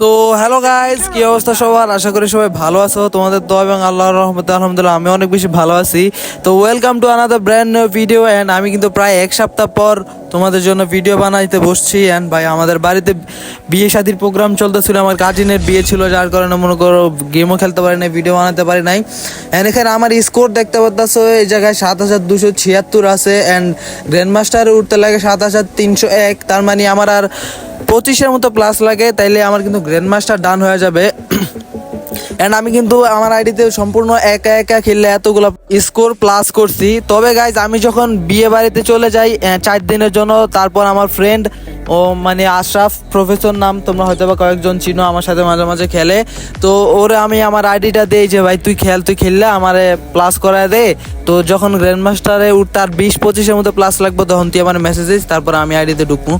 তো hello guys কি অবস্থা সবার? আশা করি সবাই ভালো আছো। তোমাদের দোয়া এবং আল্লাহর রহমতে আলহামদুলিল্লাহ, আমি অনেক বেশি ভালো আছি। তো welcome to another brand new video and আমি কিন্তু প্রায় এক সপ্তাহ পর তোমাদের জন্য ভিডিও বানাইতে বসছি। অ্যান্ড ভাই, আমাদের বাড়িতে বিয়ে শাদির প্রোগ্রাম চলতেছিল। আমার কাজিনের বিয়ে ছিল, যার কারণে মনে করো গেমও খেলতে পারি নাই ভিডিও বানাতে পারি নাই। অ্যান্ড এখানে আমার স্কোর দেখতে পাচ্ছ এই জায়গায় সাত হাজার দুশো ছিয়াত্তর আছে। অ্যান্ড গ্র্যান্ড উঠতে লাগে সাত হাজার তিনশো এক। তার মানে আমার আর পঁচিশের মতো প্লাস লাগে, তাইলে আমার কিন্তু গ্র্যান্ড মাস্টার ডান হয়ে যাবে। অ্যান্ড আমি কিন্তু আমার আইডিতে সম্পূর্ণ একা একা খেললে এতগুলো স্কোর প্লাস করছি। তবে গাইজ আমি যখন বিয়ে বাড়িতে চলে যাই চার দিনের জন্য, তারপর আমার ফ্রেন্ড ও মানে আশরাফ প্রফেসর নাম তোমরা হয়তো বা কয়েকজন চিনো, আমার সাথে মাঝে মাঝে খেলে। তো ওরে আমি আমার আইডিটা দেই যে, ভাই, তুই খেল, তুই খেললে আমারে প্লাস করায় দে। তো যখন গ্র্যান্ড মাস্টারে আর বিশ পঁচিশের মতো প্লাস লাগবে, তখন তুই আমার মেসেজ দিস, তারপর আমি আইডিতে ঢুকবো।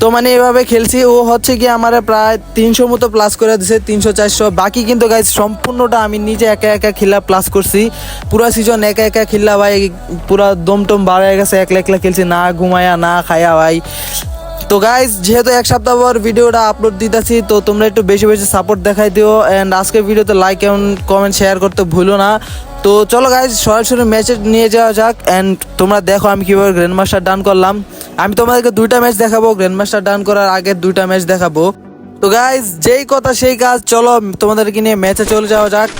তো মানে এভাবে খেলছি, ও হচ্ছে কি আমার প্রায় তিনশো মতো প্লাস করে দিছে, তিনশো, চারশো। বাকি কিন্তু গাইজ সম্পূর্ণটা আমি নিজে একা একা খেলা প্লাস করছি। পুরো সিজন একা একা খেললা ভাই, পুরো দম টম বাড়ে গেছে, একলা একলা খেলছি, না ঘুমায়া, না খায়া, ভাই। তো গাইজ যেহেতু এক সপ্তাহ পর ভিডিওটা আপলোড দিতেছি, তো তোমরা একটু বেশি বেশি সাপোর্ট দেখাই দিও। অ্যান্ড আজকের ভিডিওতে লাইক এবং কমেন্ট শেয়ার করতে ভুলো না। তো চলো গাইজ সরাসরি ম্যাচে নিয়ে যাওয়া যাক। অ্যান্ড তোমরা দেখো আমি কীভাবে গ্র্যান্ড মাস্টার ডান করলাম। আমি তোমাদেরকে দুইটা ম্যাচ দেখাবো। গ্র্যান্ড মাস্টার ডান করার আগে দুইটা ম্যাচ দেখাবো। তো গাইজ যেই কথা সেই কাজ, চলো তোমাদেরকে নিয়ে ম্যাচে চলে যাওয়া যাক।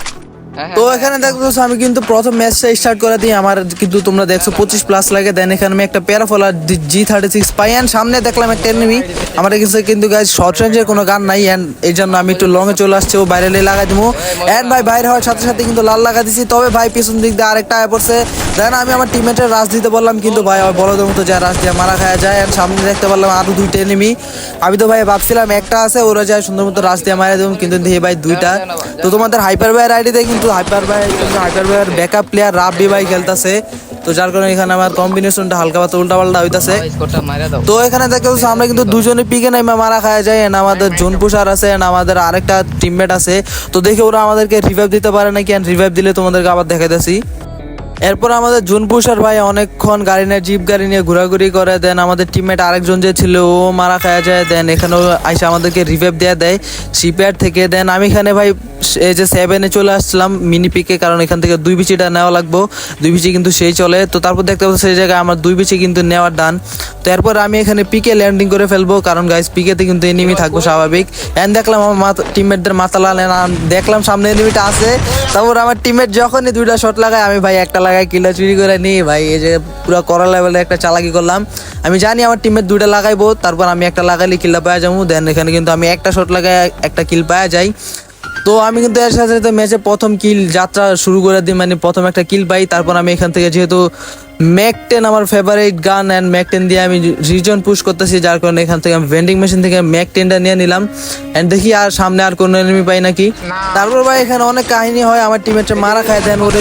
তো এখানে দেখো আমি কিন্তু প্রথম ম্যাচটা স্টার্ট করে দিই। আমার কিন্তু তোমরা দেখছ পঁচিশ প্লাস লাগে। দেন এখানে আমি একটা প্যারাফলার জি থার্টি সিক্স পাই। অ্যান্ড সামনে দেখলাম একটা এনিমি আমার কাছে কিন্তু গাইজ শর্ট রেঞ্জের কোনো গান নাই। অ্যান্ড এই জন্য আমি একটু লংয়ে চলে আসছে। ও বাইরে লাগাই দেবো অ্যান্ড ভাই বাইরে হওয়ার সাথে সাথে কিন্তু লাল লাগা দিছি। তবে ভাই পিছন দিক দিয়ে আরেকটা আয় পড়ছে। দেন আমি আমার টিমেটের রাশ দিতে বললাম কিন্তু ভাই আমার বড়দের মতো যা রাশ দিয়ে মারা খাওয়া যায়। অ্যান্ড সামনে দেখতে পারলাম আরও দুইটা এনিমি আমি তো ভাই ভাবছিলাম একটা আছে ওরা যায় সুন্দর মতো রাশ দিয়ে মারা দেবো কিন্তু দেখি ভাই দুইটা। তো তোমাদের হাইপার ভাইয়ের আইডিতে কিন্তু হাইপার ভাই হাইপার ভাইয়ের ব্যাকআপ প্লেয়ার রাব্বি ভাই খেলতেছে। তো যার কারণে এখানে আমার কম্বিনেশনটা হালকা পাতলা উল্টা পাল্টা হইতাছে তো এখানে পাচ্ছ আমরা কিন্তু দুজনে পিকে নাইমা মারা খাওয়া যায়। and আমাদের জোন পুষার আছে and আমাদের আরেকটা টিমমেট আছে। তো দেখে ওরা আমাদেরকে রিভাইভ দিতে পারে নাকি অ্যান্ড রিভাইভ দিলে তোমাদেরকে আবার দেখাইতেছি। এরপর আমাদের জুন পুষার ভাই অনেকক্ষণ গাড়ি নিয়ে, জিপ গাড়ি নিয়ে ঘোরাঘুরি করে দেন আমাদের টিমমেট আরেকজন যে ছিল, ও মারা খাওয়া যায় দেন এখানেও আইসা আমাদেরকে রিভেপ দেওয়া দেয় সিপিআর থেকে দেন আমি এখানে ভাই এই যে সেভেনে চলে আসছিলাম মিনি পিকে কারণ এখান থেকে দুই বিচিটা নেওয়া লাগবো। দুই বিচি কিন্তু সেই চলে। তো তারপর দেখতে পাচ্ছি সেই জায়গায় আমার দুই বিচি কিন্তু নেওয়ার ডান তো এরপর আমি এখানে পিকে ল্যান্ডিং করে ফেলব, কারণ গাইস পিকেতে কিন্তু এনিমি থাকব স্বাভাবিক। অ্যান্ড দেখলাম আমার টিমমেটদের মাথা লালে দেখলাম সামনে এনিমিটা আছে। তারপর আমার টিমমেট যখনই দুইটা শট লাগায়, আমি ভাই একটা লাগাই কিলা চুরি করে নিই, ভাই, এই যে পুরো করা লেভেলে একটা চালাকি করলাম। আমি জানি আমার টিমমেট দুইটা লাগাইবো, তারপর আমি একটা লাগাইলে কিল্লা পাওয়া যাব। দেন এখানে কিন্তু আমি একটা শট লাগাই একটা কিল পাওয়া যাই তো আমি কিন্তু এর সাথে সাথে ম্যাচে প্রথম কিল যাত্রা শুরু করে দিই মানে প্রথম একটা কিল পাই, তারপর আমি এখান থেকে যেহেতু ম্যাকটেন আমার ফেভারিট গান অ্যান্ড ম্যাকটেন দিয়ে আমি রিজন পুশ করতেছি, যার কারণে এখান থেকে আমি ভেন্ডিং মেশিন থেকে ম্যাকটেনটা নিয়ে নিলাম। অ্যান্ড দেখি আর সামনে আর কোনো এনিমি পাই নাকি। তারপর ভাই, এখানে অনেক কাহিনী হয়, আমার টিমের মারা খায় দেন ওরে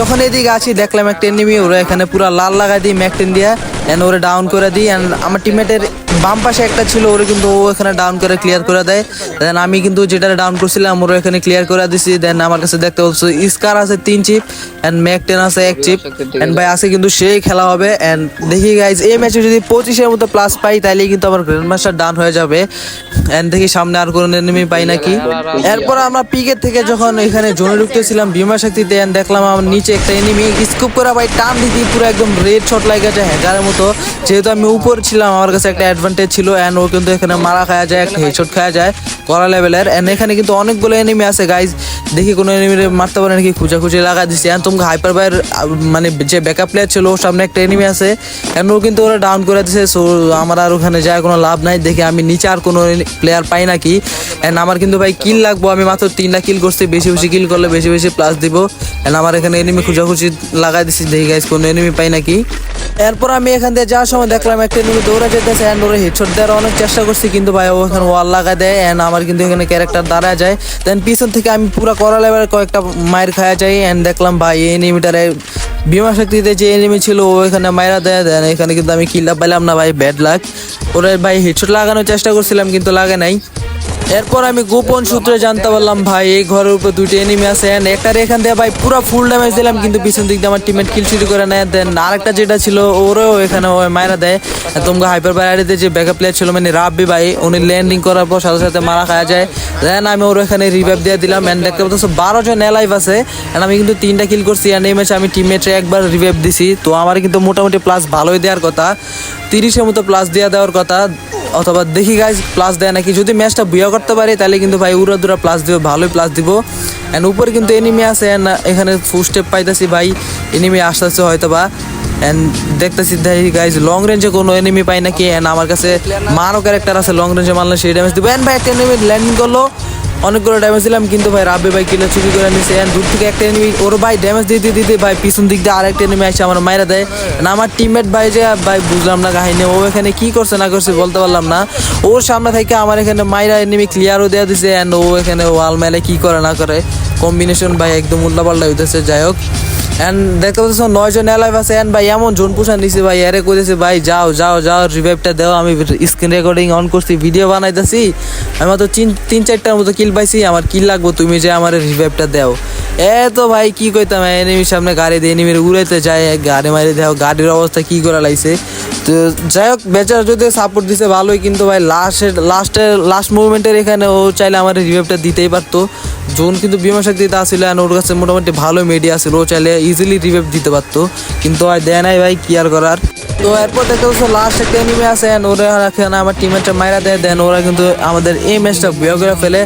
যখন এদিকে আছি দেখলাম একটা এনিমি ওরা এখানে পুরো লাল লাগাই দিই ম্যাকটেন দিয়ে অ্যান্ড ওরে ডাউন করে দিই অ্যান্ড আমার টিমেটের বাম পাশে একটা ছিল, ওরে কিন্তু ও এখানে ডাউন করে ক্লিয়ার করে দেয়। দেন আমি কিন্তু যেটা ডাউন করছিলাম, ওরা এখানে ক্লিয়ার করে দিছি। দেন আমার কাছে দেখতে পাচ্ছ স্কার আছে তিন চিপ অ্যান্ড ম্যাক টেন আছে এক চিপ অ্যান্ড ভাই আছে কিন্তু সেই খেলা হবে। অ্যান্ড দেখি গাইজ এই ম্যাচে যদি পঁচিশের মতো প্লাস পাই তাহলে কিন্তু আমার গ্র্যান্ড মাস্টার ডান হয়ে যাবে। অ্যান্ড দেখি সামনে আর কোনো এনিমি পাই নাকি। এরপর আমরা পিকের থেকে যখন এখানে জোনে ঢুকতেছিলাম বিমা শক্তিতে and দেখলাম আমার নিচে একটা এনিমি স্কুপ করে ভাই, টান দিতে, পুরো একদম রেড শট লাগেছে হ্যাকারের মতো। যেহেতু আমি উপর ছিলাম, আমার কাছে একটা অ্যাডভান্টেজ ছিল অ্যান্ড ও কিন্তু এখানে মারা খাওয়া যায় একটা হেডশট খাওয়া যায়, করা লেভেলের অ্যান্ড এখানে কিন্তু অনেকগুলো এনিমি আছে গাইজ দেখি কোনো এনিমি মারতে পারে নাকি? খুঁজা খুঁজে লাগা দিচ্ছে অ্যান্ড তোমাকে হাইপার ভাইয়ের মানে যে ব্যাকআপ প্লেয়ার ছিল, ওর সামনে একটা এনিমি আছে। অ্যান্ড ও কিন্তু ওরা ডাউন করে দিছে সো আমার আর ওখানে যায় কোনো লাভ নাই। দেখি আমি নিচে আর কোনো প্লেয়ার পাই নাকি? অ্যান্ড আমার কিন্তু ভাই কিল লাগবো, আমি মাত্র তিনটা কিল করছি। বেশি বেশি কিল করলে বেশি বেশি প্লাস দিব। অ্যান্ড আমার এখানে এনিমি খুঁজাখুঁজি লাগাই দিছি। দেখি গাইজ কোনো এনিমি পাই নাকি? এরপর আমি এখান থেকে যাওয়ার সময় দেখলাম একটা এনিমি দৌড়া যেতেছে অ্যান্ড ওরা হেডশট দেওয়ার অনেক চেষ্টা করছি, কিন্তু ভাই ওখানে ওয়াল লাগা দেয় অ্যান্ড আমার কিন্তু এখানে ক্যারেক্টার দাঁড়া যায়। দেন পিছন থেকে আমি পুরো করা লেভেলের কয়েকটা মায়ের খাওয়া যাই অ্যান্ড দেখলাম ভাই এই নিমিটারে বিমা শক্তিতে যে এনিমি ছিল ও এখানে মায়েরা দেয় দেন এখানে কিন্তু আমি কিল্লা পাইলাম না ভাই ব্যাড লাক ওরা ভাই হেডশট লাগানোর চেষ্টা করছিলাম, কিন্তু লাগে নাই। এরপর আমি গোপন সূত্রে জানতে পারলাম, ভাই, এই ঘরের উপর দুইটা এনিমি আছে। একটার এখান দিয়ে ভাই, পুরো ফুল ড্যামেজ দিলাম, কিন্তু পিছন দিক দিয়ে আমার টিমেট কিল শুরু করে নেয়। দেন আরেকটা যেটা ছিল, ওরও এখানে মারা দেয়। তোমরা হাইপার বাইরে যে ব্যাকআপ প্লেয়ার ছিল মানে রাব্বি ভাই, উনি ল্যান্ডিং করার পর সাথে সাথে মারা খাওয়া যায়। দেন আমি ওর এখানে রিভাইভ দিয়ে দিলাম অ্যান্ড দেখতে পাচ্ছ বারো জন এলাইভ আছে। এন্ড আমি কিন্তু তিনটা কিল করছি এন্ড এই ম্যাচে আমি টিমমেটে একবার রিভাইভ দিছি। তো আমার কিন্তু মোটামুটি প্লাস ভালোই দেওয়ার কথা। তিরিশের মতো প্লাস দিয়ে দেওয়ার কথা। অথবা দেখি গাইজ প্লাস দেয় নাকি? যদি ম্যাচটা বুয়া করতে পারি, তাহলে কিন্তু ভাই উড়া দুরা প্লাস দিব, ভালোই প্লাস দিব। অ্যান্ড উপরে কিন্তু এনিমি আছে এখানে ফুল স্টেপ পাইতেছি ভাই। এনিমি আসতেছে হয়তো বা এন্ড দেখতেছি গাইজ লং রেঞ্জে কোনো এনিমি পাই নাকি? অ্যান্ড আমার কাছে মারও ক্যারেক্টার আছে লং রেঞ্জে মারলে সেই ড্যামেজ দিব। অ্যান্ড ভাই একটা এনিমি ল্যান্ডিং করল। অনেকগুলো ড্যামেজ দিলাম, কিন্তু ভাই রাব্বি ভাই কিলো চুরি করে নিছে। এন্ড দূর থেকে একটা এনিমি ওর ভাই ড্যামেজ দিতে দিতে ভাই পিছন দিক দিয়ে আরেকটা এনিমি আসে, আমার মায়েরা দেয়। না আমার টিমমেট ভাই যে, ভাই বুঝলাম না কাহিনী, ও এখানে কি করছে না করছে বলতে পারলাম না। ওর সামনে থেকে আমার এখানে মায়েরা এনিমি ক্লিয়ারও দেওয়া দিছে অ্যান্ড ও এখানে ওয়াল মেলে কি করে না করে। কম্বিনেশন ভাই একদম উল্লাপাল্লা হইতেছে, যাই হোক। এন্ড দেখতে পাচ্ছ নয় জন এলাইভ আছে ভাই, এমন জোন পোষা নিছে ভাই, এরে কইতেছে, ভাই, যাও যাও যাও রিভাইভটা দাও, আমি স্ক্রিন রেকর্ডিং অন করছি ভিডিও বানাইতেছি। আমি মাত্র তিন তিন, চারটার মতো কিল পাইছি, আমার কিল লাগবো, তুমি যে আমার রিভাইভটা দাও। এ তো ভাই, কি কইতাম এনিমির সামনে গাড়ি দিয়ে এনিমির উড়াইতে যায়, গাড়ি মারি দেও, গাড়ির অবস্থা কি করা লাগছে? তো যাই হোক, বেচার যদি সাপোর্ট দিছে ভালোই, কিন্তু ভাই লাস্টের লাস্টের লাস্ট মুভমেন্টের এখানে ও চাইলে আমার রিভাইভটা দিতেই পারতো। জোন কিন্তু বিমা শক্তিতে আসলে আর ওর কাছে মোটামুটি ভালো মিডিয়া ছিল ও চাইলে ইজিলি রিভাইভ দিতে পারতো। কিন্তু আর দেয় নাই ভাই, কি আর করার। তো এরপর দেখতে পাচ্ছ লাস্ট একটা এনিমি আছে and ওরা এখানে আমার টিমেরটা মাইরা দেয় দেন ওরা কিন্তু আমাদের এই ম্যাচটা বিয়ে করে ফেলে।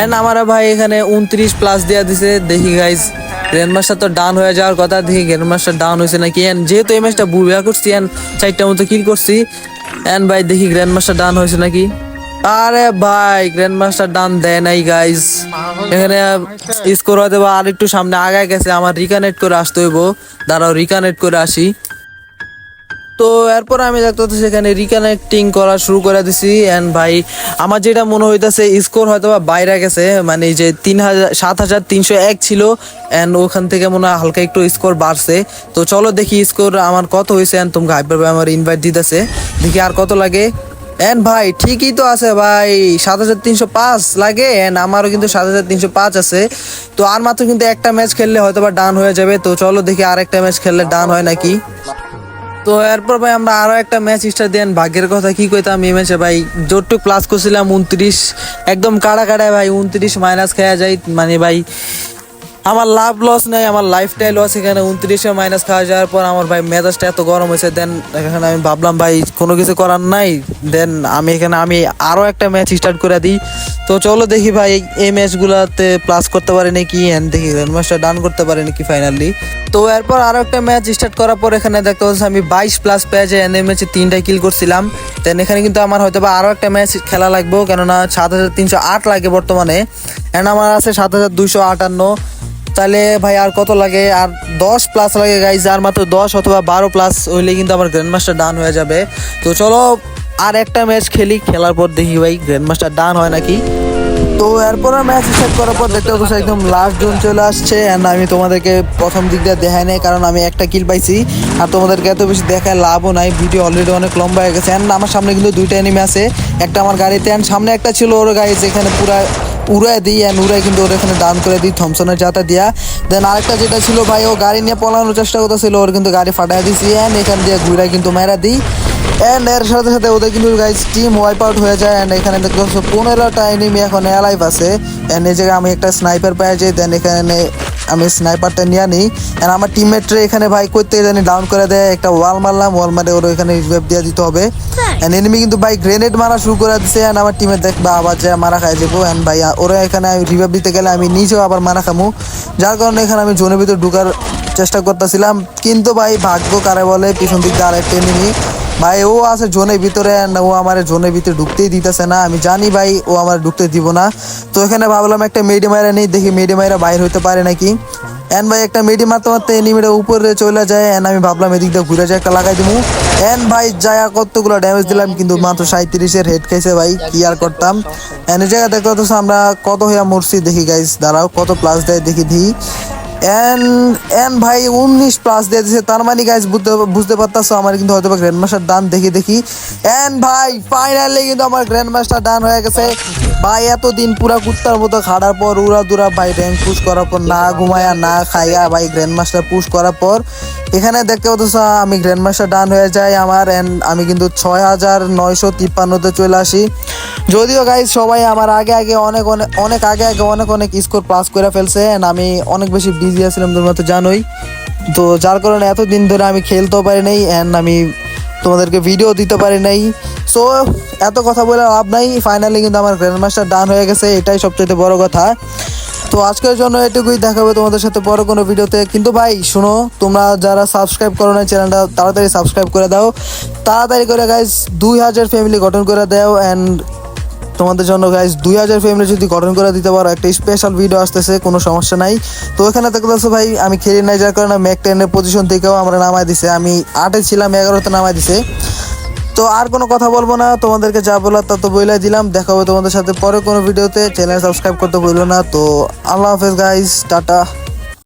এন্ড আমার ভাই এখানে উনত্রিশ প্লাস দেওয়া দিছে, দেখি গাইজ গ্র্যান্ড মাস্টার তো ডান হয়ে যাওয়ার কথা দেখি গ্র্যান্ড মাস্টার ডাউন হয়েছে নাকি? এন যেহেতু এই ম্যাচটা বুয়া করছি এন চারটা মতো কিল করছি এন্ড ভাই দেখি গ্র্যান্ড মাস্টার ডান হয়েছে নাকি? আরে ভাই গ্র্যান্ড মাস্টার ডান দেয় নাই গাইজ এখানে স্কোর হয়তো বা আর একটু সামনে আগায় গেছে, আমার রিকানেক্ট করে আসতে হইব। দাঁড়াও রিকানেক্ট করে আসি। তো এরপর আমি দেখতে সেখানে রিকানেক্টিং করা শুরু করে দিছি। অ্যান্ড ভাই, আমার যেটা মনে হইতেছে স্কোর হয়তো বা বাইরে গেছে মানে যে তিন হাজার, সাত হাজার তিনশো এক ছিল অ্যান্ড ওখান থেকে মনে হয় হালকা একটু স্কোর বাড়ছে। তো চলো দেখি স্কোর আমার কত হয়েছে অ্যান্ড তোমাকে হাইপার ভাই আমার ইনভাইট দিতেছে। দেখি আর কত লাগে। অ্যান্ড ভাই, ঠিকই তো আছে ভাই, সাত হাজার তিনশো পাঁচ লাগে অ্যান্ড আমারও কিন্তু সাত হাজার তিনশো পাঁচ আছে। তো আর মাত্র কিন্তু একটা ম্যাচ খেললে হয়তো বা ডান হয়ে যাবে। তো চলো দেখি আর একটা ম্যাচ খেললে ডান হয় নাকি। তো এরপর ভাই আমরা আরও একটা ম্যাচ স্টার দেন। ভাগ্যের কথা কি কইতাম, এই ম্যাচে ভাই জোরটুক প্লাস করছিলাম, উনত্রিশ, একদম কাড়া কাড়ায় ভাই উনত্রিশ মাইনাস খেয়া যায় মানে ভাই আমার লাভ লস নাই, আমার লাইফটাই লস এখানে উনত্রিশে মাইনাস খাওয়া যাওয়ার পর আমার ভাই মেজাজটা এত গরম হয়েছে দেন এখানে আমি ভাবলাম, ভাই, কোনো কিছু করার নাই দেন আমি এখানে, আমি আরও একটা ম্যাচ স্টার্ট করে দিই। তো চলো দেখি ভাই, এই ম্যাচগুলোতে প্লাস করতে পারি নাকি এন্ড দেখি ম্যাচটা ডান করতে পারি নাকি ফাইনালি তো এরপর আরও একটা ম্যাচ স্টার্ট করার পর এখানে দেখতে পাচ্ছি আমি বাইশ প্লাস পেয়ে যাই এনে ম্যাচে তিনটা কিল করছিলাম। দেন এখানে কিন্তু আমার হয়তো বা আরও একটা ম্যাচ খেলা লাগবে, কেননা সাত হাজার তিনশো আট লাগে বর্তমানে এন্ড আমার আছে সাত হাজার দুইশো আটান্ন। তাহলে ভাই আর কত লাগে? আর দশ প্লাস লাগে গাইজ আর মাত্র দশ অথবা বারো প্লাস হইলে কিন্তু আমার গ্র্যান্ড মাস্টার ডান হয়ে যাবে। তো চলো, আর একটা ম্যাচ খেলি, খেলার পর দেখি ভাই গ্র্যান্ড মাস্টার ডান হয় নাকি? তো এরপর ম্যাচ স্টার্ট করার পর দেখতে পাচ্ছি একদম লাস্ট জোন চলে আসছে অ্যান্ড আমি তোমাদেরকে প্রথম দিকটা দেখাই নাই, কারণ আমি একটা কিল পাইছি। আর তোমাদেরকে এত বেশি দেখায় লাভও নাই ভিডিও অলরেডি অনেক লম্বা হয়ে গেছে অ্যান্ড আমার সামনে কিন্তু দুইটা এনিমি আছে, একটা আমার গাড়িতে অ্যান্ড সামনে একটা ছিল ওর গাড়ি যেখানে পুরা উড়ায় দিই অ্যান্ড উড়ায় কিন্তু ওর এখানে দান করে দিই, থমসনের যাতা দিয়া। দেন আরেকটা যেটা ছিল ভাই, ও গাড়ি নিয়ে পলানোর চেষ্টা করতেছিল, ওর কিন্তু গাড়ি ফাটাই দিছি অ্যান্ড এখান দিয়ে ঘুরা কিন্তু মেরা দিই। অ্যান্ড এর সাথে সাথে ওদের কিন্তু গাইজ টিম ওয়াইপ আউট হয়ে যায় অ্যান্ড এখানে দেখতে পাচ্ছ, পনেরোটা এনিমি এখন অ্যালাইভ আছে। অ্যান্ড এই জায়গায় আমি একটা স্নাইপার পেয়ে যাই দেন এখানে আমি স্নাইপারটা নিয়ে নিই অ্যান্ড আমার টিমমেটরে এখানে ভাই করতে জানি ডাউন করে দেয় একটা ওয়াল মারলাম ওয়াল মারে ওর এখানে রিভাইভ দিয়ে দিতে হবে। অ্যান্ড এনিমি কিন্তু ভাই গ্রেনেড মারা শুরু করে দিচ্ছে অ্যান্ড আমার টিমে দেখবা আবার যায় মারা খাই যাব অ্যান্ড ভাই ওরা এখানে আমি রিভাইভ দিতে গেলে আমি নিজেও আবার মারা খামু। যার কারণে এখানে আমি জোনের ভিতরে ঢুকার চেষ্টা করতেছিলাম। কিন্তু ভাই ভাগ্য কারে বলে পিছন দিক দিয়ে আরেকটা এনিমি ভাই, ও আছে জোনের ভিতরে ও আমার জোনের ভিতরে ঢুকতেই দিতেছে না। আমি জানি ভাই, ও আমার ঢুকতে দিব না। তো এখানে ভাবলাম একটা মেডি মাইরা নেই, দেখি মেডি মাইরা বাইর হতে পারে নাকি। এন ভাই, একটা মেডি মারতে মারতে এনিমিটা উপরে চলে যায় এন আমি ভাবলাম এদিক দিয়ে ঘুরে যায় একটা লাগাই দিব এন ভাই যায় কতগুলো ড্যামেজ দিলাম, কিন্তু মাত্র সাঁত্রিশের হেড খাইছে ভাই, কি আর করতাম। এন জায়গা দেখতে আমরা কত হইয়া মরছি, দেখি গাইস দাঁড়াও, কত প্লাস দেয়, দেখি দিই। এন এন ভাই উনিশ প্লাস দিয়ে দিছে। তার মানে গাইজ বুঝতে বুঝতে পারতাছো, আমার কিন্তু হয়তো বা গ্র্যান্ড মাস্টার ডান দেখি দেখি। এন ভাই ফাইনালি কিন্তু আমার গ্র্যান্ড মাস্টার ডান হয়ে গেছে। ভাই, এতদিন পুরা কুত্তার মতো খাড়ার পর উড়া দুরা ভাই র্যাঙ্ক পুশ করার পর, না ঘুমায়া, না খাইয়া ভাই গ্র্যান্ড মাস্টার পুশ করার পর এখানে দেখতে পাচ্ছ, আমি গ্র্যান্ড মাস্টার ডান হয়ে যাই আমার এন্ড আমি কিন্তু ছয় হাজার নয়শো তিপ্পান্নতে চলে আসি। যদিও গাইজ সবাই আমার আগে আগে অনেক অনেক অনেক আগে আগে অনেক অনেক স্কোর পাস করে ফেলছে, and আমি অনেক বেশি বিজি আছিলাম, তোমরা তো জানোই। তো যার কারণে এতদিন ধরে আমি খেলতেও পারি নাই অ্যান্ড আমি তোমাদেরকে ভিডিও দিতে পারি নাই। সো এত কথা বলে লাভ নাই ফাইনালি কিন্তু আমার গ্র্যান্ড মাস্টার ডান হয়ে গেছে, এটাই সবচেয়ে বড় কথা। তো আজকের জন্য এটুকুই দেখাবে তোমাদের সাথে বড় কোনো ভিডিওতে। কিন্তু ভাই, শোনো, তোমরা যারা সাবস্ক্রাইব করো না চ্যানেলটা তাড়াতাড়ি সাবস্ক্রাইব করে দাও। তাড়াতাড়ি করে গাইজ দুই হাজার ফ্যামিলি গঠন করে দাও অ্যান্ড তোমাদের জন্য গাইজ দুই হাজার ফ্যামিলি যদি গঠন করে দিতে পারো, একটা স্পেশাল ভিডিও আসতেছে, কোনো সমস্যা নাই। তো এখানে দেখতে পাচ্ছ ভাই, আমি খেলি নাই, যার কারণে ম্যাক টেনের পজিশন থেকেও আমরা নামাই দিছে। আমি আটে ছিলাম, এগারোতে নামাই দিছে। তো আর কোনো কথা বলব না, তোমাদেরকে যা বলার তা তো বইলাই দিলাম। দেখা হবে তোমাদের সাথে পরে কোনো ভিডিওতে। চ্যানেল সাবস্ক্রাইব করতে বলল না। তো আল্লাহ হাফেজ গাইস টাটা।